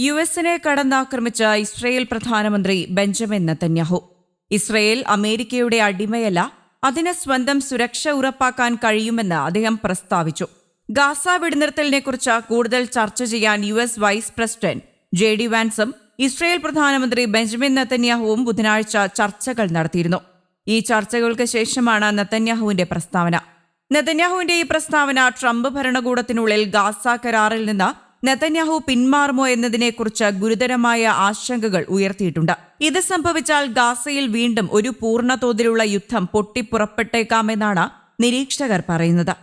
U എസിനെ കടന്നാക്രമിച്ച Israel പ്രധാനമന്ത്രി ബെഞ്ചമിൻ നെതന്യാഹു. ഇസ്രയേൽ അമേരിക്കയുടെ അടിമയല്ല അതിന് സ്വന്തം സുരക്ഷ ഉറപ്പാക്കാൻ കഴിയുമെന്ന് അദ്ദേഹം പ്രസ്താവിച്ചു. ഗാസ വെടിനിർത്തലിനെക്കുറിച്ച് കൂടുതൽ ചർച്ച ചെയ്യാൻ U S vice president J D വാൻസും Israel പ്രധാനമന്ത്രി ബെഞ്ചമിൻ നെതന്യാഹുവും ബുധനാഴ്ച ചർച്ചകൾ നടത്തിയിരുന്നു. ഈ ചർച്ചകൾക്ക് ശേഷമാണ് നെതന്യാഹുവിന്റെ പ്രസ്താവന. നെതന്യാഹുവിന്റെ ഈ പ്രസ്താവന ട്രംപ് ഭരണകൂടത്തിനുള്ളിൽ ഗാസ കരാറിൽ നിന്ന് നെതന്യാഹു പിന്മാറുമോ എന്നതിനെക്കുറിച്ച് ഗുരുതരമായ ആശങ്കകൾ ഉയർത്തിയിട്ടുണ്ട്. ഇത് സംഭവിച്ചാൽ ഗാസയിൽ വീണ്ടും ഒരു പൂർണതോതിലുള്ള യുദ്ധം പൊട്ടിപ്പുറപ്പെട്ടേക്കാമെന്നാണ് നിരീക്ഷകർ പറയുന്നത്.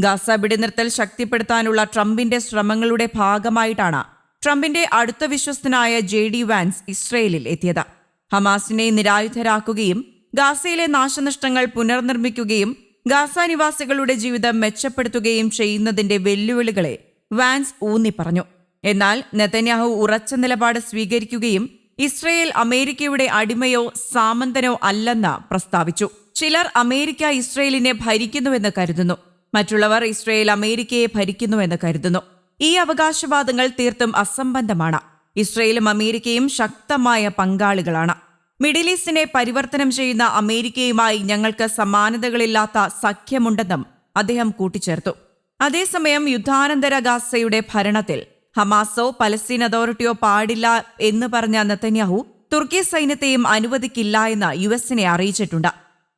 ഗാസ വെടിനിർത്തൽ ശക്തിപ്പെടുത്താനുള്ള ട്രംപിന്റെ ശ്രമങ്ങളുടെ ഭാഗമായിട്ടാണ് ട്രംപിന്റെ അടുത്ത വിശ്വസ്തനായ ജെ ഡി വാൻസ് ഇസ്രയേലിൽ എത്തിയത്. ഹമാസിനെ നിരായുധരാക്കുകയും ഗാസയിലെ നാശനഷ്ടങ്ങൾ പുനർനിർമ്മിക്കുകയും ഗാസ നിവാസികളുടെ ജീവിതം മെച്ചപ്പെടുത്തുകയും ചെയ്യുന്നതിന്റെ വെല്ലുവിളികളെ വാൻസ് ഊന്നി പറഞ്ഞു. എന്നാൽ നെതന്യാഹു ഉറച്ച നിലപാട് സ്വീകരിക്കുകയും ഇസ്രയേൽ അമേരിക്കയുടെ അടിമയോ സാമന്തനോ അല്ലെന്ന് പ്രസ്താവിച്ചു. ചിലർ അമേരിക്ക ഇസ്രയേലിനെ ഭരിക്കുന്നുവെന്ന് കരുതുന്നു. മറ്റുള്ളവർ ഇസ്രയേൽ അമേരിക്കയെ ഭരിക്കുന്നുവെന്ന് കരുതുന്നു. ഈ അവകാശവാദങ്ങൾ തീർത്തും അസംബന്ധമാണ്. ഇസ്രയേലും അമേരിക്കയും ശക്തമായ പങ്കാളികളാണ്. മിഡിൽ ഈസ്റ്റിനെ പരിവർത്തനം ചെയ്യുന്ന അമേരിക്കയുമായി ഞങ്ങൾക്ക് സമാനതകളില്ലാത്ത സഖ്യമുണ്ടെന്നും അദ്ദേഹം കൂട്ടിച്ചേർത്തു. അതേസമയം യുദ്ധാനന്തര ഗാസയുടെ ഭരണത്തിൽ ഹമാസോ പലസ്തീൻ അതോറിറ്റിയോ പാടില്ല എന്ന് പറഞ്ഞ നെതന്യാഹു തുർക്കി സൈന്യത്തെയും അനുവദിക്കില്ല എന്ന് യു എസിനെ അറിയിച്ചിട്ടുണ്ട്.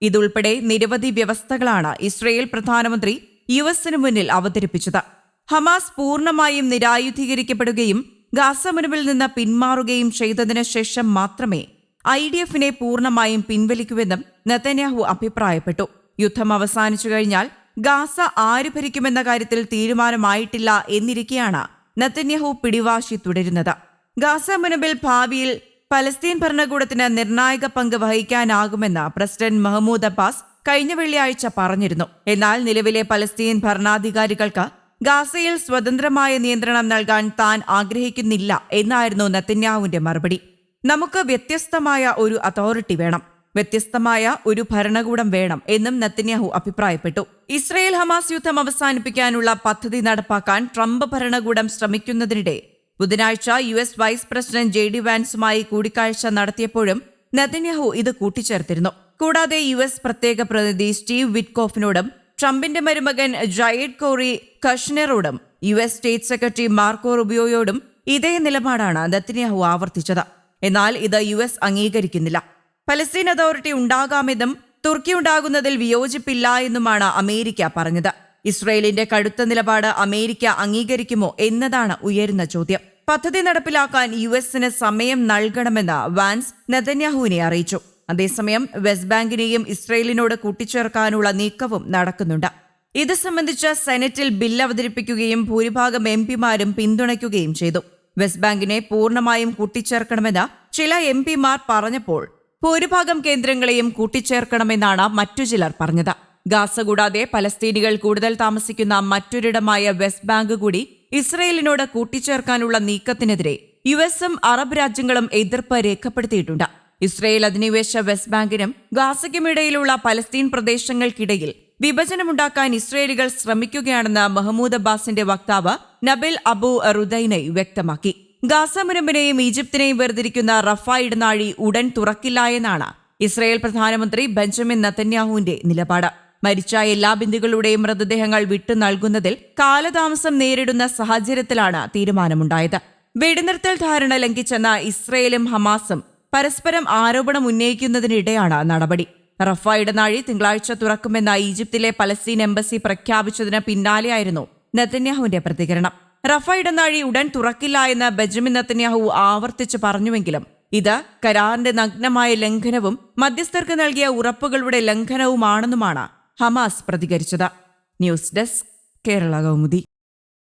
ഇതുൾപ്പെടെ നിരവധി വ്യവസ്ഥകളാണ് ഇസ്രയേൽ പ്രധാനമന്ത്രി യു എസിന് മുന്നിൽ അവതരിപ്പിച്ചത്. ഹമാസ് പൂർണമായും നിരായുധീകരിക്കപ്പെടുകയും ഗാസ നിന്ന് പിന്മാറുകയും ചെയ്തതിനു ശേഷം മാത്രമേ ഐ ഡി എഫിനെ പൂർണമായും പിൻവലിക്കുമെന്നും നെതന്യാഹു അഭിപ്രായപ്പെട്ടു. യുദ്ധം അവസാനിച്ചു കഴിഞ്ഞാൽ ഗാസ ആര് ഭരിക്കുമെന്ന കാര്യത്തിൽ തീരുമാനമായിട്ടില്ല എന്നിരിക്കെയാണ് നെതന്യാഹു പിടിവാശി തുടരുന്നത്. ഗാസ മുനബിൽ ഭാവിയിൽ പലസ്തീൻ ഭരണകൂടത്തിന് നിർണായക പങ്ക് വഹിക്കാനാകുമെന്ന് പ്രസിഡന്റ് മഹ്മൂദ് അബ്ബാസ് കഴിഞ്ഞ വെള്ളിയാഴ്ച പറഞ്ഞിരുന്നു. എന്നാൽ നിലവിലെ പലസ്തീൻ ഭരണാധികാരികൾക്ക് ഗാസയിൽ സ്വതന്ത്രമായ നിയന്ത്രണം നൽകാൻ താൻ ആഗ്രഹിക്കുന്നില്ല എന്നായിരുന്നു നെതന്യാഹുവിന്റെ മറുപടി. നമുക്ക് വ്യത്യസ്തമായ ഒരു അതോറിറ്റി വേണം. വ്യത്യസ്തമായ ഒരു ഭരണകൂടം വേണം എന്നും നത്തന്യാഹു അഭിപ്രായപ്പെട്ടു. ഇസ്രയേൽ ഹമാസ് യുദ്ധം അവസാനിപ്പിക്കാനുള്ള പദ്ധതി നടപ്പാക്കാൻ ട്രംപ് ഭരണകൂടം ശ്രമിക്കുന്നതിനിടെ ബുധനാഴ്ച U S vice president J D വാൻസുമായി കൂടിക്കാഴ്ച നടത്തിയപ്പോഴും നെതന്യാഹു ഇത് കൂട്ടിച്ചേർത്തിരുന്നു. കൂടാതെ യു എസ് പ്രത്യേക പ്രതിനിധി സ്റ്റീവ് വിറ്റ്കോഫിനോടും ട്രംപിന്റെ മരുമകൻ Jared Corey കഷ്നറോടും U S state secretary Marco റുബിയോയോടും ഇതേ നിലപാടാണ് നത്തന്യാഹു ആവർത്തിച്ചത്. എന്നാൽ ഇത് യു എസ് അംഗീകരിക്കുന്നില്ല. പലസ്തീൻ അതോറിറ്റി ഉണ്ടാകാമെന്നും തുർക്കി ഉണ്ടാകുന്നതിൽ വിയോജിപ്പില്ല എന്നുമാണ് അമേരിക്ക പറഞ്ഞത്. ഇസ്രയേലിന്റെ കടുത്ത നിലപാട് അമേരിക്ക അംഗീകരിക്കുമോ എന്നതാണ് ഉയരുന്ന ചോദ്യം. പദ്ധതി നടപ്പിലാക്കാൻ യു എസിന് സമയം നൽകണമെന്ന് വാൻസ് നെതന്യാഹുവിനെ അറിയിച്ചു. അതേസമയം വെസ്റ്റ് ബാങ്കിനെയും ഇസ്രയേലിനോട് കൂട്ടിച്ചേർക്കാനുള്ള നീക്കവും നടക്കുന്നുണ്ട്. ഇത് സംബന്ധിച്ച് സെനറ്റിൽ ബിൽ അവതരിപ്പിക്കുകയും ഭൂരിഭാഗം എം പിമാരും പിന്തുണയ്ക്കുകയും ചെയ്തു. വെസ്റ്റ് ബാങ്കിനെ പൂർണമായും കൂട്ടിച്ചേർക്കണമെന്ന് ചില എം പിമാർ പറഞ്ഞപ്പോൾ ഭൂരിഭാഗം കേന്ദ്രങ്ങളെയും കൂട്ടിച്ചേർക്കണമെന്നാണ് മറ്റു ചിലർ പറഞ്ഞത്. ഗാസ കൂടാതെ പലസ്തീനികൾ കൂടുതൽ താമസിക്കുന്ന മറ്റൊരിടമായ വെസ്റ്റ് ബാങ്ക് കൂടി ഇസ്രയേലിനോട് കൂട്ടിച്ചേർക്കാനുള്ള നീക്കത്തിനെതിരെ യു എസും അറബ് രാജ്യങ്ങളും എതിർപ്പ് രേഖപ്പെടുത്തിയിട്ടുണ്ട്. ഇസ്രയേൽ അധിനിവേശ വെസ്റ്റ് ബാങ്കിനും ഗാസയ്ക്കുമിടയിലുള്ള പലസ്തീൻ പ്രദേശങ്ങൾക്കിടയിൽ വിഭജനമുണ്ടാക്കാൻ ഇസ്രയേലികൾ ശ്രമിക്കുകയാണെന്ന് മഹ്മൂദ് അബ്ബാസിന്റെ വക്താവ് നബിൽ അബു റുദൈനൈ വ്യക്തമാക്കി. ഗാസ മുനമ്പിനെയും ഈജിപ്തിനെയും വേർതിരിക്കുന്ന റഫ ഇടനാഴി ഉടൻ തുറക്കില്ല എന്നാണ് ഇസ്രായേൽ പ്രധാനമന്ത്രി ബെഞ്ചമിൻ നത്തന്യാഹുവിന്റെ നിലപാട്. മരിച്ച എല്ലാ ബിന്ദുക്കളുടെയും മൃതദേഹങ്ങൾ വിട്ടു നൽകുന്നതിൽ കാലതാമസം നേരിടുന്ന സാഹചര്യത്തിലാണ് തീരുമാനമുണ്ടായത്. വെടിനിർത്തൽ ധാരണ ലംഘിച്ചെന്ന ഇസ്രയേലും ഹമാസും പരസ്പരം ആരോപണം ഉന്നയിക്കുന്നതിനിടെയാണ് നടപടി. റഫ ഇടനാഴി തിങ്കളാഴ്ച തുറക്കുമെന്ന ഈജിപ്തിലെ പലസ്തീൻ എംബസി പ്രഖ്യാപിച്ചതിന് പിന്നാലെയായിരുന്നു നെതന്യാഹുവിന്റെ പ്രതികരണം. റഫ ഇടനാഴി ഉടൻ തുറക്കില്ല എന്ന് ബെഞ്ചമിൻ നത്തന്യാഹു ആവർത്തിച്ച് പറഞ്ഞുവെങ്കിലും ഇത് കരാറിന്റെ നഗ്നമായ ലംഘനവും മധ്യസ്ഥർക്ക് നൽകിയ ഉറപ്പുകളുടെ ലംഘനവുമാണെന്നുമാണ് ഹമാസ് പ്രതികരിച്ചത്. News desk Kerala Kaumudi.